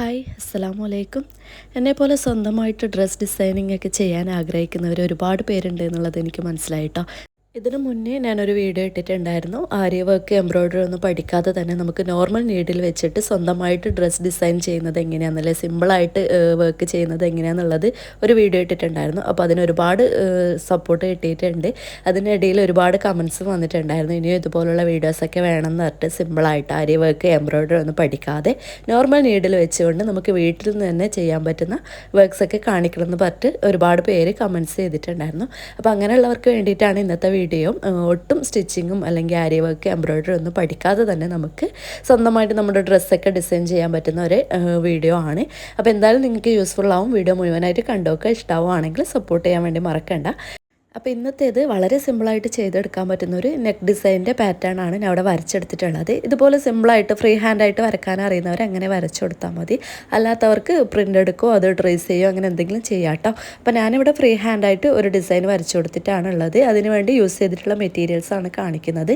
Hi അസ്സലാമു അലൈക്കും എന്നെപ്പോലെ സ്വന്തമായിട്ട് ഡ്രസ് ഡിസൈനിങ് ഒക്കെ ചെയ്യാൻ ആഗ്രഹിക്കുന്നവർ ഒരുപാട് പേരുണ്ട് എന്നുള്ളത് എനിക്ക് മനസ്സിലായിട്ടോ. ഇതിനു മുന്നേ ഞാനൊരു വീഡിയോ ഇട്ടിട്ടുണ്ടായിരുന്നു. ആര്യ വർക്ക് എംബ്രോയ്ഡറി ഒന്നും പഠിക്കാതെ തന്നെ നമുക്ക് നോർമൽ നീഡിൽ വെച്ചിട്ട് സ്വന്തമായിട്ട് ഡ്രസ്സ് ഡിസൈൻ ചെയ്യുന്നത് എങ്ങനെയാണെന്നല്ലേ സിമ്പിളായിട്ട് വർക്ക് ചെയ്യുന്നത് എങ്ങനെയാണെന്നുള്ളത് ഒരു വീഡിയോ ഇട്ടിട്ടുണ്ടായിരുന്നു. അപ്പോൾ അതിന് ഒരുപാട് സപ്പോർട്ട് കിട്ടിയിട്ടുണ്ട്. അതിനിടയിൽ ഒരുപാട് കമൻസ് വന്നിട്ടുണ്ടായിരുന്നു. ഇനിയും ഇതുപോലുള്ള വീഡിയോസൊക്കെ വേണമെന്ന് പറഞ്ഞിട്ട് സിമ്പിളായിട്ട് ആര്യ വർക്ക് എംബ്രോയ്ഡറി ഒന്നും പഠിക്കാതെ നോർമൽ നീഡിൽ വെച്ചുകൊണ്ട് നമുക്ക് വീട്ടിൽ നിന്ന് തന്നെ ചെയ്യാൻ പറ്റുന്ന വർക്ക്സൊക്കെ കാണിക്കണമെന്ന് പറഞ്ഞിട്ട് ഒരുപാട് പേര് കമൻസ് ചെയ്തിട്ടുണ്ടായിരുന്നു. അപ്പോൾ അങ്ങനെയുള്ളവർക്ക് വേണ്ടിയിട്ടാണ് ഇന്നത്തെ വീഡിയോ ഒട്ടും സ്റ്റിച്ചിങ്ങും അല്ലെങ്കിൽ ആരി വർക്ക് എംബ്രോയ്ഡറി ഒന്നും പഠിക്കാതെ തന്നെ നമുക്ക് സ്വന്തമായിട്ട് നമ്മുടെ ഡ്രസ്സൊക്കെ ഡിസൈൻ ചെയ്യാൻ പറ്റുന്ന ഒരു വീഡിയോ ആണ്. അപ്പോൾ എന്തായാലും നിങ്ങൾക്ക് യൂസ്ഫുൾ ആവും. വീഡിയോ മുഴുവനായിട്ട് കണ്ടോക്കുക. ഇഷ്ടമാവുകയാണെങ്കിൽ സപ്പോർട്ട് ചെയ്യാൻ വേണ്ടി മറക്കണ്ട. അപ്പോൾ ഇന്നത്തേത് വളരെ സിമ്പിളായിട്ട് ചെയ്തെടുക്കാൻ പറ്റുന്ന ഒരു നെക്ക് ഡിസൈനിന്റെ പാറ്റേൺ ആണ് ഞാൻ അവിടെ വരച്ചെടുത്തിട്ടുള്ളത്. ഇതുപോലെ സിമ്പിളായിട്ട് ഫ്രീ ഹാൻഡായിട്ട് വരക്കാൻ അറിയുന്നവർ അങ്ങനെ വരച്ചു കൊടുത്താൽ മതി. അല്ലാത്തവർക്ക് പ്രിന്റ് എടുക്കുകയോ അത് ട്രേസ് ചെയ്യുകയോ അങ്ങനെ എന്തെങ്കിലും ചെയ്യാം കേട്ടോ അപ്പോൾ ഞാനിവിടെ ഫ്രീ ഹാൻഡായിട്ട് ഒരു ഡിസൈൻ വരച്ചു കൊടുത്തിട്ടാണ് ഉള്ളത് അതിനുവേണ്ടി യൂസ് ചെയ്തിട്ടുള്ള മെറ്റീരിയൽസ് ആണ് കാണിക്കുന്നത്.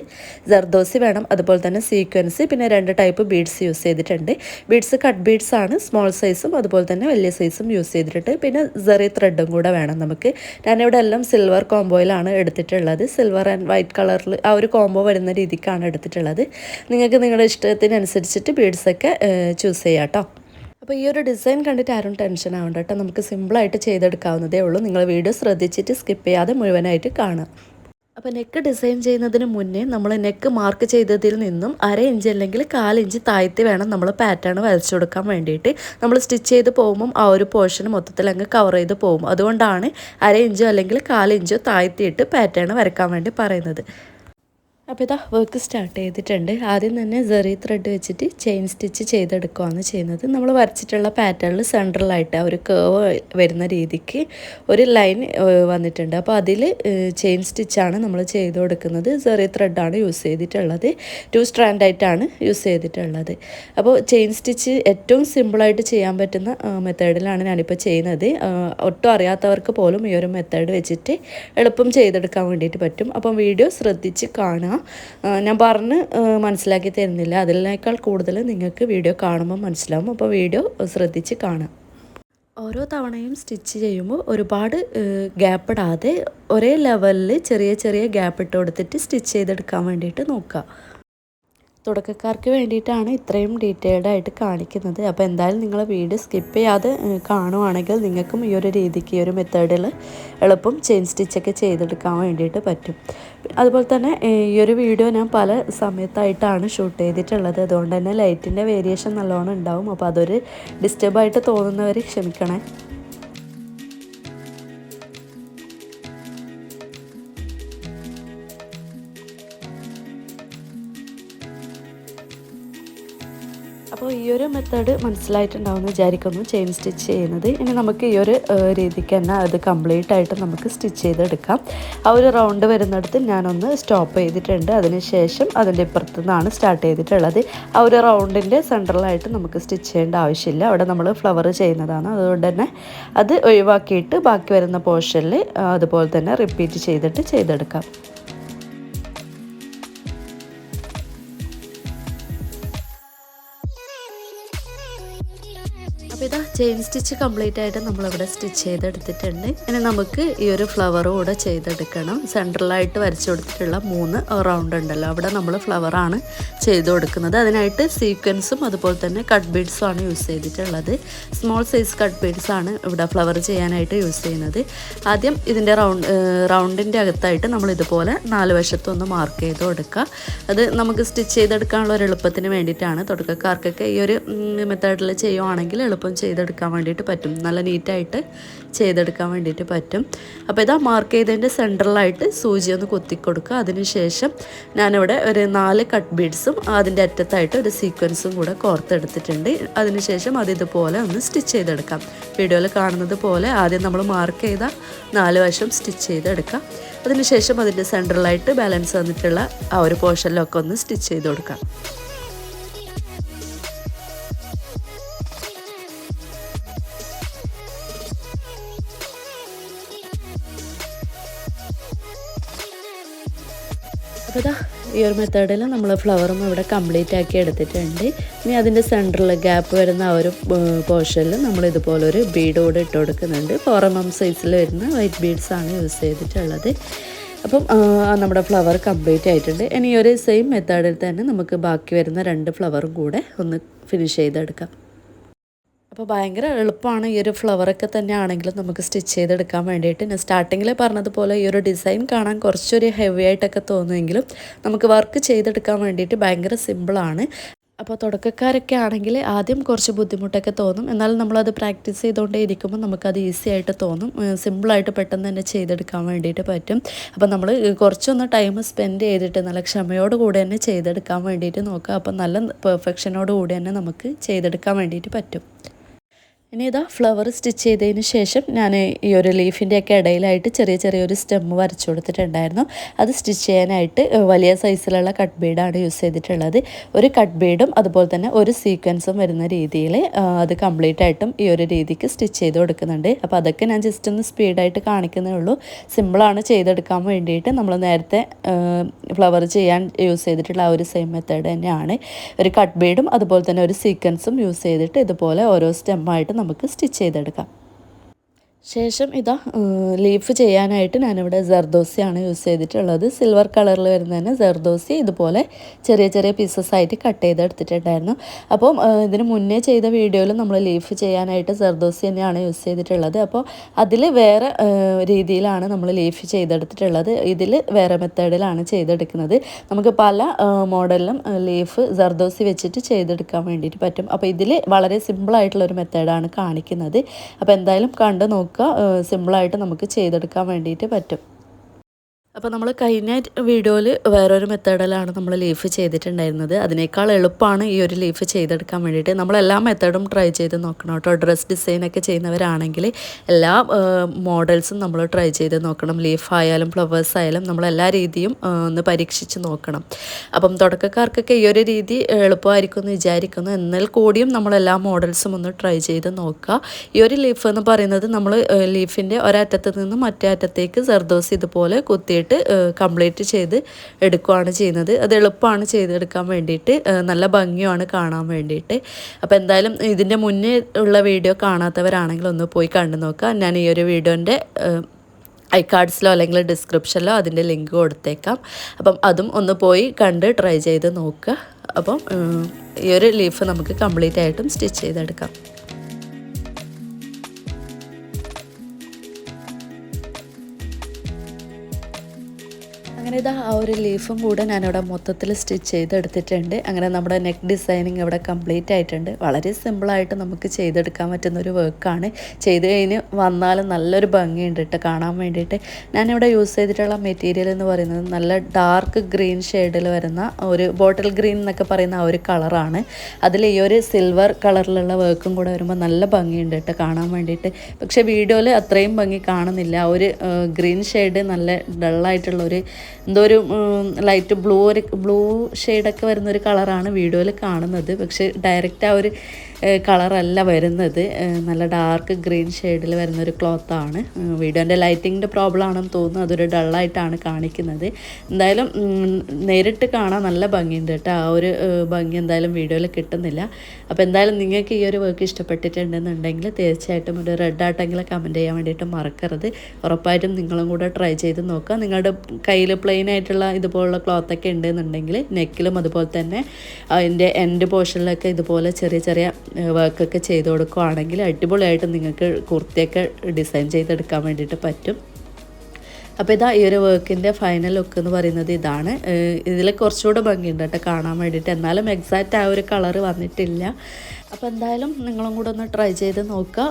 ജർദോസി വേണം അതുപോലെ തന്നെ സീക്വൻസ് പിന്നെ രണ്ട് ടൈപ്പ് ബീഡ്സ് യൂസ് ചെയ്തിട്ടുണ്ട്. ബീഡ്സ് കട്ട് ബീഡ്സ് ആണ് സ്മോൾ സൈസും അതുപോലെ തന്നെ വലിയ സൈസും യൂസ് ചെയ്തിട്ടുണ്ട്. പിന്നെ സെറി ത്രെഡും കൂടെ വേണം നമുക്ക്. ഞാനിവിടെ എല്ലാം സിൽവർ കോംബോയിലാണ് എടുത്തിട്ടുള്ളത്. സിൽവർ ആൻഡ് വൈറ്റ് കളറിൽ ആ ഒരു കോംബോ വരുന്ന രീതിക്കാണ് എടുത്തിട്ടുള്ളത്. നിങ്ങൾക്ക് നിങ്ങളുടെ ഇഷ്ടത്തിനനുസരിച്ചിട്ട് ബീഡ്സൊക്കെ ചൂസ് ചെയ്യാം കേട്ടോ അപ്പോൾ ഈ ഒരു ഡിസൈൻ കണ്ടിട്ട് ആരും ടെൻഷൻ ആവണ്ട കേട്ടോ നമുക്ക് സിമ്പിളായിട്ട് ചെയ്തെടുക്കാവുന്നതേ ഉള്ളൂ. നിങ്ങൾ വീഡിയോ ശ്രദ്ധിച്ചിട്ട് സ്കിപ്പ് ചെയ്യാതെ മുഴുവനായിട്ട് കാണാം അപ്പോൾ നെക്ക് ഡിസൈൻ ചെയ്യുന്നതിന് മുന്നേ നമ്മൾ നെക്ക് മാർക്ക് ചെയ്തതിൽ നിന്നും അര ഇഞ്ച് അല്ലെങ്കിൽ കാലിഞ്ച് താഴ്ത്തി വേണം നമ്മൾ പാറ്റേൺ വരച്ചു കൊടുക്കാൻ വേണ്ടിയിട്ട്. നമ്മൾ സ്റ്റിച്ച് ചെയ്ത് പോകുമ്പം ആ ഒരു പോർഷൻ മൊത്തത്തിൽ അങ്ങ് കവർ ചെയ്ത് പോകും. അതുകൊണ്ടാണ് അര ഇഞ്ചോ അല്ലെങ്കിൽ കാലിഞ്ചോ താഴ്ത്തിയിട്ട് പാറ്റേൺ വരയ്ക്കാൻ വേണ്ടി പറയുന്നത്. അപ്പോൾ ഇതാ വർക്ക് സ്റ്റാർട്ട് ചെയ്തിട്ടുണ്ട്. ആദ്യം തന്നെ സെറി ത്രെഡ് വെച്ചിട്ട് ചെയിൻ സ്റ്റിച്ച് ചെയ്തെടുക്കുകയാണ് ചെയ്യുന്നത്. നമ്മൾ വരച്ചിട്ടുള്ള പാറ്റേണിൽ സെൻട്രലായിട്ട് ഒരു കേവ് വരുന്ന രീതിക്ക് ഒരു ലൈൻ വന്നിട്ടുണ്ട്. അപ്പോൾ അതിൽ ചെയിൻ സ്റ്റിച്ചാണ് നമ്മൾ ചെയ്ത് കൊടുക്കുന്നത്. സെറി ത്രെഡാണ് യൂസ് ചെയ്തിട്ടുള്ളത്. ടു സ്ട്രാൻഡായിട്ടാണ് യൂസ് ചെയ്തിട്ടുള്ളത്. അപ്പോൾ ചെയിൻ സ്റ്റിച്ച് ഏറ്റവും സിമ്പിളായിട്ട് ചെയ്യാൻ പറ്റുന്ന മെത്തേഡിലാണ് ഞാനിപ്പോൾ ചെയ്യുന്നത്. ഒട്ടും അറിയാത്തവർക്ക് പോലും ഈ ഒരു മെത്തേഡ് വെച്ചിട്ട് എളുപ്പം ചെയ്തെടുക്കാൻ വേണ്ടിയിട്ട് പറ്റും. അപ്പം വീഡിയോ ശ്രദ്ധിച്ച് കാണുക. ഞാൻ പറഞ്ഞ് മനസ്സിലാക്കി തരുന്നില്ല. അതിനേക്കാൾ കൂടുതൽ നിങ്ങൾക്ക് വീഡിയോ കാണുമ്പോൾ മനസ്സിലാവും. അപ്പോൾ വീഡിയോ ശ്രദ്ധിച്ച് കാണാം ഓരോ തവണയും സ്റ്റിച്ച് ചെയ്യുമ്പോൾ ഒരുപാട് ഗ്യാപ്പ് ഇടാതെ ഒരേ ലെവലിൽ ചെറിയ ചെറിയ ഗ്യാപ്പ് ഇട്ട് കൊടുത്തിട്ട് സ്റ്റിച്ച് ചെയ്തെടുക്കാൻ വേണ്ടിയിട്ട് നോക്കുക. തുടക്കക്കാർക്ക് വേണ്ടിയിട്ടാണ് ഇത്രയും ഡീറ്റെയിൽഡ് ആയിട്ട് കാണിക്കുന്നത്. അപ്പോൾ എന്തായാലും നിങ്ങൾ വീഡിയോ സ്കിപ്പ് ചെയ്യാതെ കാണുവാണെങ്കിൽ നിങ്ങൾക്കും ഈ ഒരു രീതിക്ക് ഈ ഒരു മെത്തേഡിൽ എളുപ്പം ചെയിൻ സ്റ്റിച്ചൊക്കെ ചെയ്തെടുക്കാൻ വേണ്ടിയിട്ട് പറ്റും. അതുപോലെ തന്നെ ഈ ഒരു വീഡിയോ ഞാൻ പല സമയത്തായിട്ടാണ് ഷൂട്ട് ചെയ്തിട്ടുള്ളത്. അതുകൊണ്ട് തന്നെ ലൈറ്റിന്റെ വേരിയേഷൻ നല്ലോണം ഉണ്ടാവും. അപ്പോൾ അതൊരു ഡിസ്റ്റർബായിട്ട് തോന്നുന്നവർ ക്ഷമിക്കണേ. അപ്പോൾ ഈ ഒരു മെത്തേഡ് മനസ്സിലായിട്ടുണ്ടാവുമെന്ന് വിചാരിക്കുന്നു. ചെയിൻ സ്റ്റിച്ച് ചെയ്യുന്നത്. ഇനി നമുക്ക് ഈ ഒരു രീതിക്ക് തന്നെ അത് കംപ്ലീറ്റ് ആയിട്ട് നമുക്ക് സ്റ്റിച്ച് ചെയ്തെടുക്കാം. ആ ഒരു റൗണ്ട് വരുന്നിടത്ത് ഞാനൊന്ന് സ്റ്റോപ്പ് ചെയ്തിട്ടുണ്ട്. അതിനുശേഷം അതിന്റെ ഇപ്പുറത്തു നിന്നാണ് സ്റ്റാർട്ട് ചെയ്തിട്ടുള്ളത്. ആ ഒരു റൗണ്ടിന്റെ സെൻട്രലായിട്ട് നമുക്ക് സ്റ്റിച്ച് ചെയ്യേണ്ട ആവശ്യമില്ല. അവിടെ നമ്മൾ ഫ്ലവർ ചെയ്യുന്നതാണ്. അതുകൊണ്ട് തന്നെ അത് ഒഴിവാക്കിയിട്ട് ബാക്കി വരുന്ന പോർഷനിൽ അതുപോലെ തന്നെ റിപ്പീറ്റ് ചെയ്തിട്ട് ചെയ്തെടുക്കാം. അപ്പോൾ ഇതാ ചെയിൻ സ്റ്റിച്ച് കംപ്ലീറ്റ് ആയിട്ട് നമ്മളിവിടെ സ്റ്റിച്ച് ചെയ്തെടുത്തിട്ടുണ്ട്. ഇനി നമുക്ക് ഈ ഒരു ഫ്ലവർ കൂടെ ചെയ്തെടുക്കണം. സെൻട്രലായിട്ട് വരച്ചു കൊടുത്തിട്ടുള്ള മൂന്ന് റൗണ്ട് ഉണ്ടല്ലോ. അവിടെ നമ്മൾ ഫ്ലവറാണ് ചെയ്ത് കൊടുക്കുന്നത്. അതിനായിട്ട് സീക്വൻസും അതുപോലെ തന്നെ കട്ട് ബീഡ്സും ആണ് യൂസ് ചെയ്തിട്ടുള്ളത്. സ്മോൾ സൈസ് കട്ട് ബീഡ്സ് ആണ് ഇവിടെ ഫ്ലവർ ചെയ്യാനായിട്ട് യൂസ് ചെയ്യുന്നത്. ആദ്യം ഇതിന്റെ റൗണ്ട് റൗണ്ടിന്റെ അകത്തായിട്ട് നമ്മൾ ഇതുപോലെ നാല് വശത്തൊന്ന് മാർക്ക് ചെയ്ത് കൊടുക്കുക. അത് നമുക്ക് സ്റ്റിച്ച് ചെയ്തെടുക്കാനുള്ള ഒരു എളുപ്പത്തിന് വേണ്ടിയിട്ടാണ്. തുടക്കക്കാർക്കൊക്കെ ഈ ഒരു മെത്തേഡിൽ ചെയ്യുവാണെങ്കിൽ എളുപ്പം എളുപ്പം ചെയ്തെടുക്കാൻ വേണ്ടിയിട്ട് പറ്റും. നല്ല നീറ്റായിട്ട് ചെയ്തെടുക്കാൻ വേണ്ടിയിട്ട് പറ്റും. അപ്പോൾ ഇതാ മാർക്ക് ചെയ്തതിന്റെ സെന്ററിലായിട്ട് സൂചി ഒന്ന് കൊത്തിക്കൊടുക്കുക. അതിനുശേഷം ഞാനിവിടെ ഒരു നാല് കട്ട് ബീഡ്സും അതിന്റെ അറ്റത്തായിട്ട് ഒരു സീക്വൻസും കൂടെ കോർത്തെടുത്തിട്ടുണ്ട് അതിനുശേഷം അത് ഇതുപോലെ ഒന്ന് സ്റ്റിച്ച് ചെയ്തെടുക്കാം. വീഡിയോയിൽ കാണുന്നത് പോലെ ആദ്യം നമ്മൾ മാർക്ക് ചെയ്ത നാല് വശം സ്റ്റിച്ച് ചെയ്തെടുക്കാം. അതിനുശേഷം അതിന്റെ സെന്ററിലായിട്ട് ബാലൻസ് വന്നിട്ടുള്ള ആ ഒരു പോർഷനിലൊക്കെ ഒന്ന് സ്റ്റിച്ച് ചെയ്ത് കൊടുക്കാം. ഇതാ ഈ ഒരു മെത്തേഡിൽ നമ്മൾ ഫ്ലവറും ഇവിടെ കംപ്ലീറ്റ് ആക്കി എടുത്തിട്ടുണ്ട്. ഇനി അതിന്റെ സെന്ററിൽ ഗ്യാപ്പ് വരുന്ന ആ ഒരു പോർഷനിൽ നമ്മൾ ഇതുപോലെ ഒരു ബീഡോട് ഇട്ട് കൊടുക്കുന്നുണ്ട്. എം സൈസിൽ വരുന്ന വൈറ്റ് ബീഡ്സ് ആണ് യൂസ് ചെയ്തിട്ടുള്ളത്. അപ്പം നമ്മുടെ ഫ്ലവർ കംപ്ലീറ്റ് ആയിട്ടുണ്ട്. ഇനി ഒരു സെയിം മെത്തേഡിൽ തന്നെ നമുക്ക് ബാക്കി വരുന്ന രണ്ട് ഫ്ലവറും കൂടെ ഒന്ന് ഫിനിഷ് ചെയ്തെടുക്കാം. അപ്പോൾ ഭയങ്കര എളുപ്പമാണ് ഈ ഒരു ഫ്ലവറൊക്കെ തന്നെ ആണെങ്കിലും നമുക്ക് സ്റ്റിച്ച് ചെയ്തെടുക്കാൻ വേണ്ടിയിട്ട്. ഞാൻ സ്റ്റാർട്ടിങ്ങിൽ പറഞ്ഞതുപോലെ ഈ ഒരു ഡിസൈൻ കാണാൻ കുറച്ചൊരു ഹെവി ആയിട്ടൊക്കെ തോന്നുമെങ്കിലും നമുക്ക് വർക്ക് ചെയ്തെടുക്കാൻ വേണ്ടിയിട്ട് ഭയങ്കര സിമ്പിളാണ്. അപ്പോൾ തുടക്കക്കാരൊക്കെ ആണെങ്കിൽ ആദ്യം കുറച്ച് ബുദ്ധിമുട്ടൊക്കെ തോന്നും. എന്നാലും നമ്മളത് പ്രാക്ടീസ് ചെയ്തുകൊണ്ടേ ഇരിക്കുമ്പോൾ നമുക്കത് ഈസി ആയിട്ട് തോന്നും. സിമ്പിളായിട്ട് പെട്ടെന്ന് തന്നെ ചെയ്തെടുക്കാൻ വേണ്ടിയിട്ട് പറ്റും. അപ്പോൾ നമ്മൾ കുറച്ചൊന്ന് ടൈം സ്പെൻഡ് ചെയ്തിട്ട് നല്ല ക്ഷമയോട് കൂടി തന്നെ ചെയ്തെടുക്കാൻ വേണ്ടിയിട്ട് നോക്കുക. അപ്പോൾ നല്ല പെർഫെക്ഷനോട് കൂടി തന്നെ നമുക്ക് ചെയ്തെടുക്കാൻ വേണ്ടിയിട്ട് പറ്റും. ഇനി ഇതാ ഫ്ലവർ സ്റ്റിച്ച് ചെയ്തതിന് ശേഷം ഞാൻ ഈ ഒരു ലീഫിന്റെ ഒക്കെ ഇടയിലായിട്ട് ചെറിയ ചെറിയൊരു സ്റ്റെമ്മ് വരച്ചു കൊടുത്തിട്ടുണ്ടായിരുന്നു. അത് സ്റ്റിച്ച് ചെയ്യാനായിട്ട് വലിയ സൈസിലുള്ള കട്ട് ബീഡാണ് യൂസ് ചെയ്തിട്ടുള്ളത്. ഒരു കട്ട് ബീഡും അതുപോലെ തന്നെ ഒരു സീക്വൻസും വരുന്ന രീതിയിൽ അത് കംപ്ലീറ്റ് ആയിട്ടും ഈ ഒരു രീതിക്ക് സ്റ്റിച്ച് ചെയ്ത് കൊടുക്കുന്നുണ്ട്. അപ്പോൾ അതൊക്കെ ഞാൻ ജസ്റ്റ് ഒന്ന് സ്പീഡായിട്ട് കാണിക്കുന്നേ ഉള്ളൂ. സിമ്പിളാണ് ചെയ്തെടുക്കാൻ വേണ്ടിയിട്ട് നമ്മൾ നേരത്തെ ഫ്ലവർ ചെയ്യാൻ യൂസ് ചെയ്തിട്ടുള്ള ആ ഒരു സെയിം മെത്തേഡ് തന്നെയാണ്. ഒരു കട്ട് ബീഡും അതുപോലെ തന്നെ ഒരു സീക്വൻസും യൂസ് ചെയ്തിട്ട് ഇതുപോലെ ഓരോ സ്റ്റെമ്മായിട്ട് നമുക്ക് സ്റ്റിച്ച് ചെയ്തെടുക്കാം. ശേഷം ഇതാ ലീഫ് ചെയ്യാനായിട്ട് ഞാനിവിടെ ജർദോസിയാണ് യൂസ് ചെയ്തിട്ടുള്ളത്. സിൽവർ കളറിൽ വരുന്നതിന് ജർദോസി ഇതുപോലെ ചെറിയ ചെറിയ പീസസ് ആയിട്ട് കട്ട് ചെയ്തെടുത്തിട്ടുണ്ടായിരുന്നു. അപ്പം ഇതിന് മുന്നേ ചെയ്ത വീഡിയോയിൽ നമ്മൾ ലീഫ് ചെയ്യാനായിട്ട് ജർദോസി തന്നെയാണ് യൂസ് ചെയ്തിട്ടുള്ളത്. അപ്പോൾ അതിൽ വേറെ രീതിയിലാണ് നമ്മൾ ലീഫ് ചെയ്തെടുത്തിട്ടുള്ളത്. ഇതിൽ വേറെ മെത്തേഡിലാണ് ചെയ്തെടുക്കുന്നത്. നമുക്ക് പല മോഡലിലും ലീഫ് ജർദോസി വെച്ചിട്ട് ചെയ്തെടുക്കാൻ വേണ്ടിയിട്ട് പറ്റും. അപ്പോൾ ഇതിൽ വളരെ സിമ്പിളായിട്ടുള്ളൊരു മെത്തേഡാണ് കാണിക്കുന്നത്. അപ്പോൾ എന്തായാലും കണ്ട് നോക്കുക സിമ്പിളായിട്ട് നമുക്ക് ചെയ്തെടുക്കാൻ വേണ്ടിയിട്ട് പറ്റും. അപ്പോൾ നമ്മൾ കഴിഞ്ഞ വീഡിയോയിൽ വേറൊരു മെത്തേഡിലാണ് നമ്മൾ ലീഫ് ചെയ്തിട്ടുണ്ടായിരുന്നത്. അതിനേക്കാൾ എളുപ്പമാണ് ഈ ഒരു ലീഫ് ചെയ്തെടുക്കാൻ വേണ്ടിയിട്ട്. നമ്മൾ എല്ലാ മെത്തേഡും ട്രൈ ചെയ്ത് നോക്കണം കേട്ടോ. ഡ്രസ് ഡിസൈനൊക്കെ ചെയ്യുന്നവരാണെങ്കിൽ എല്ലാ മോഡൽസും നമ്മൾ ട്രൈ ചെയ്ത് നോക്കണം. ലീഫ് ആയാലും ഫ്ലവേഴ്സ് ആയാലും നമ്മൾ എല്ലാ രീതിയും ഒന്ന് പരീക്ഷിച്ച് നോക്കണം. അപ്പം തുടക്കക്കാർക്കൊക്കെ ഈ ഒരു രീതി എളുപ്പമായിരിക്കും എന്ന് വിചാരിക്കുന്നു. എന്നാൽ കൂടിയും നമ്മൾ എല്ലാ മോഡൽസും ഒന്ന് ട്രൈ ചെയ്ത് നോക്കുക. ഈ ഒരു ലീഫ് എന്ന് പറയുന്നത് നമ്മൾ ലീഫിന്റെ ഒരറ്റത്ത് നിന്ന് മറ്റേ അറ്റത്തേക്ക് സർദോസ് ഇതുപോലെ കുത്തിയിട്ട് കംപ്ലീറ്റ് ചെയ്ത് എടുക്കുകയാണ് ചെയ്യുന്നത്. അത് എളുപ്പമാണ് ചെയ്തെടുക്കാൻ വേണ്ടിയിട്ട് നല്ല ഭംഗിയുമാണ് കാണാൻ വേണ്ടിയിട്ട്. അപ്പോൾ എന്തായാലും ഇതിന്റെ മുന്നേ ഉള്ള വീഡിയോ കാണാത്തവരാണെങ്കിൽ ഒന്ന് പോയി കണ്ടു നോക്കുക. ഞാൻ ഈ ഒരു വീഡിയോന്റെ ഐ കാർഡ്സിലോ അല്ലെങ്കിൽ ഡിസ്ക്രിപ്ഷനിലോ അതിന്റെ ലിങ്ക് കൊടുത്തേക്കാം. അപ്പം അതും ഒന്ന് പോയി കണ്ട് ട്രൈ ചെയ്ത് നോക്കുക. അപ്പം ഈ ഒരു ലീഫ് നമുക്ക് കംപ്ലീറ്റ് ആയിട്ടും സ്റ്റിച്ച് ചെയ്തെടുക്കാം. ഇതാ ആ ഒരു ലീഫും കൂടെ ഞാനിവിടെ മൊത്തത്തിൽ സ്റ്റിച്ച് ചെയ്തെടുത്തിട്ടുണ്ട്. അങ്ങനെ നമ്മുടെ നെക്ക് ഡിസൈനിങ് ഇവിടെ കംപ്ലീറ്റ് ആയിട്ടുണ്ട്. വളരെ സിമ്പിളായിട്ട് നമുക്ക് ചെയ്തെടുക്കാൻ പറ്റുന്ന ഒരു വർക്കാണ് ചെയ്ത് കഴിഞ്ഞ് വന്നാലും നല്ലൊരു ഭംഗിയുണ്ട് കേട്ടോ കാണാൻ വേണ്ടിയിട്ട്. ഞാനിവിടെ യൂസ് ചെയ്തിട്ടുള്ള മെറ്റീരിയൽ എന്ന് പറയുന്നത് നല്ല ഡാർക്ക് ഗ്രീൻ ഷെയ്ഡിൽ വരുന്ന ഒരു ബോട്ടിൽ ഗ്രീൻ എന്നൊക്കെ പറയുന്ന ആ ഒരു കളറാണ് അതിൽ ഈ ഒരു സിൽവർ കളറിലുള്ള വർക്കും കൂടെ വരുമ്പോൾ നല്ല ഭംഗിയുണ്ട് കേട്ടോ കാണാൻ വേണ്ടിയിട്ട്. പക്ഷേ വീഡിയോയിൽ അത്രയും ഭംഗി കാണുന്നില്ല. ആ ഒരു ഗ്രീൻ ഷെയ്ഡ് നല്ല ഡള്ളായിട്ടുള്ള ഒരു എന്തോ ഒരു ലൈറ്റ് ബ്ലൂ ഒരു ബ്ലൂ ഷെയ്ഡൊക്കെ വരുന്ന ഒരു കളറാണ് വീഡിയോയിൽ കാണുന്നത്. പക്ഷേ ഡയറക്റ്റ് ആ ഒരു കളറല്ല വരുന്നത്. നല്ല ഡാർക്ക് ഗ്രീൻ ഷെയ്ഡിൽ വരുന്ന ഒരു ക്ലോത്താണ് വീഡിയോന്റെ ലൈറ്റിങ്ങിന്റെ പ്രോബ്ലം ആണെന്ന് തോന്നുന്നു. അതൊരു ഡള്ളായിട്ടാണ് കാണിക്കുന്നത്. എന്തായാലും നേരിട്ട് കാണാൻ നല്ല ഭംഗിയുണ്ട് കേട്ടോ. ആ ഒരു ഭംഗി എന്തായാലും വീഡിയോയിൽ കിട്ടുന്നില്ല. അപ്പോൾ എന്തായാലും നിങ്ങൾക്ക് ഈ ഒരു വർക്ക് ഇഷ്ടപ്പെട്ടിട്ടുണ്ടെന്നുണ്ടെങ്കിൽ തീർച്ചയായിട്ടും ഒരു റെഡ് ആട്ടെങ്കിലും കമന്റ് ചെയ്യാൻ വേണ്ടിയിട്ട് മറക്കരുത്. ഉറപ്പായിട്ടും നിങ്ങളും കൂടെ ട്രൈ ചെയ്ത് നോക്കുക. നിങ്ങളുടെ കയ്യിൽ പ്ലെയിൻ ആയിട്ടുള്ള ഇതുപോലുള്ള ക്ലോത്തൊക്കെ ഉണ്ടെന്നുണ്ടെങ്കിൽ നെക്കിലും അതുപോലെ തന്നെ അതിന്റെ എൻഡ് പോർഷനിലൊക്കെ ഇതുപോലെ ചെറിയ ചെറിയ വർക്കൊക്കെ ചെയ്ത് കൊടുക്കുകയാണെങ്കിൽ അടിപൊളിയായിട്ട് നിങ്ങൾക്ക് കുർത്തിയൊക്കെ ഡിസൈൻ ചെയ്തെടുക്കാൻ വേണ്ടിയിട്ട് പറ്റും. അപ്പോൾ ഇതാ ഈ ഒരു വർക്കിന്റെ ഫൈനൽ ലുക്ക് എന്ന് പറയുന്നത് ഇതാണ്. ഇതിൽ കുറച്ചുകൂടെ ഭംഗിയുണ്ട് കേട്ടോ കാണാൻ വേണ്ടിയിട്ട്. എന്നാലും എക്സാക്റ്റ് ആ ഒരു കളർ വന്നിട്ടില്ല. അപ്പോൾ എന്തായാലും നിങ്ങളും കൂടെ ഒന്ന് ട്രൈ ചെയ്ത് നോക്കുക.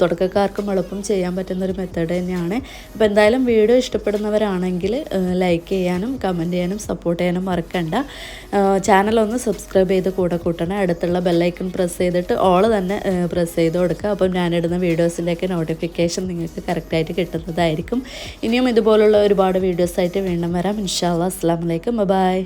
തുടക്കക്കാർക്കും എളുപ്പം ചെയ്യാൻ പറ്റുന്ന ഒരു മെത്തേഡ് തന്നെയാണ്. അപ്പോൾ എന്തായാലും വീഡിയോ ഇഷ്ടപ്പെടുന്നവരാണെങ്കിൽ ലൈക്ക് ചെയ്യാനും കമന്റ് ചെയ്യാനും സപ്പോർട്ട് ചെയ്യാനും മറക്കണ്ട. ചാനൽ ഒന്ന് സബ്സ്ക്രൈബ് ചെയ്ത് കൂടെ കൂട്ടണം. അടുത്തുള്ള ബെല്ലൈക്കൺ പ്രസ് ചെയ്തിട്ട് ഓൾ തന്നെ പ്രസ് ചെയ്ത് കൊടുക്കുക. അപ്പം ഞാനിടുന്ന വീഡിയോസിന്റെയൊക്കെ നോട്ടിഫിക്കേഷൻ നിങ്ങൾക്ക് കറക്റ്റായിട്ട് കിട്ടുന്നതായിരിക്കും. ഇനിയും ഇതുപോലുള്ള ഒരുപാട് വീഡിയോസായിട്ട് വീണ്ടും വരാം. ഇൻഷാല്ലാ അസ്സാം വലൈക്കും ബൈ